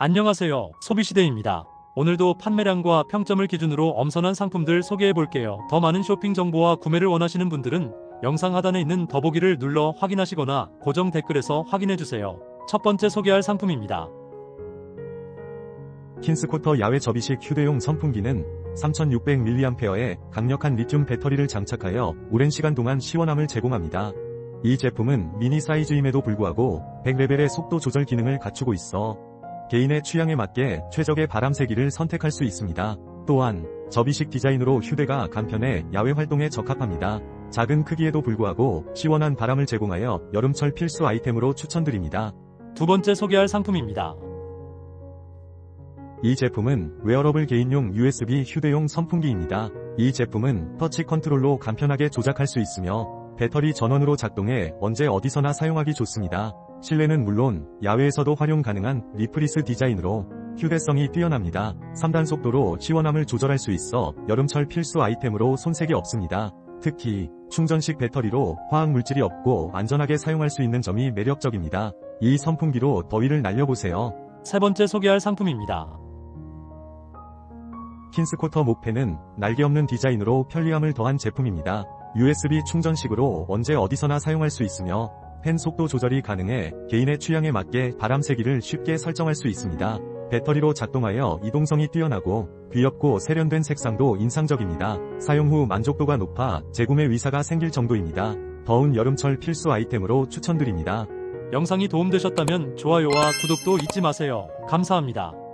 안녕하세요. 소비시대입니다. 오늘도 판매량과 평점을 기준으로 엄선한 상품들 소개해 볼게요. 더 많은 쇼핑 정보와 구매를 원하시는 분들은 영상 하단에 있는 더보기를 눌러 확인하시거나 고정 댓글에서 확인해 주세요. 첫 번째 소개할 상품입니다. 킨스코터 야외 접이식 휴대용 선풍기는 3600mAh의 강력한 리튬 배터리를 장착하여 오랜 시간 동안 시원함을 제공합니다. 이 제품은 미니 사이즈임에도 불구하고 100레벨의 속도 조절 기능을 갖추고 있어 개인의 취향에 맞게 최적의 바람 세기를 선택할 수 있습니다. 또한 접이식 디자인으로 휴대가 간편해 야외 활동에 적합합니다. 작은 크기에도 불구하고 시원한 바람을 제공하여 여름철 필수 아이템으로 추천드립니다. 두 번째 소개할 상품입니다. 이 제품은 웨어러블 개인용 USB 휴대용 선풍기입니다. 이 제품은 터치 컨트롤로 간편하게 조작할 수 있으며 배터리 전원으로 작동해 언제 어디서나 사용하기 좋습니다. 실내는 물론 야외에서도 활용 가능한 리프리스 디자인으로 휴대성이 뛰어납니다. 3단 속도로 시원함을 조절할 수 있어 여름철 필수 아이템으로 손색이 없습니다. 특히 충전식 배터리로 화학 물질이 없고 안전하게 사용할 수 있는 점이 매력적입니다. 이 선풍기로 더위를 날려보세요. 세 번째 소개할 상품입니다. 킨스코터 목패는 날개 없는 디자인으로 편리함을 더한 제품입니다. USB 충전식으로 언제 어디서나 사용할 수 있으며 펜 속도 조절이 가능해 개인의 취향에 맞게 바람 세기를 쉽게 설정할 수 있습니다. 배터리로 작동하여 이동성이 뛰어나고 귀엽고 세련된 색상도 인상적입니다. 사용 후 만족도가 높아 재구매 위사가 생길 정도입니다. 더운 여름철 필수 아이템으로 추천드립니다. 영상이 도움되셨다면 좋아요와 구독도 잊지 마세요. 감사합니다.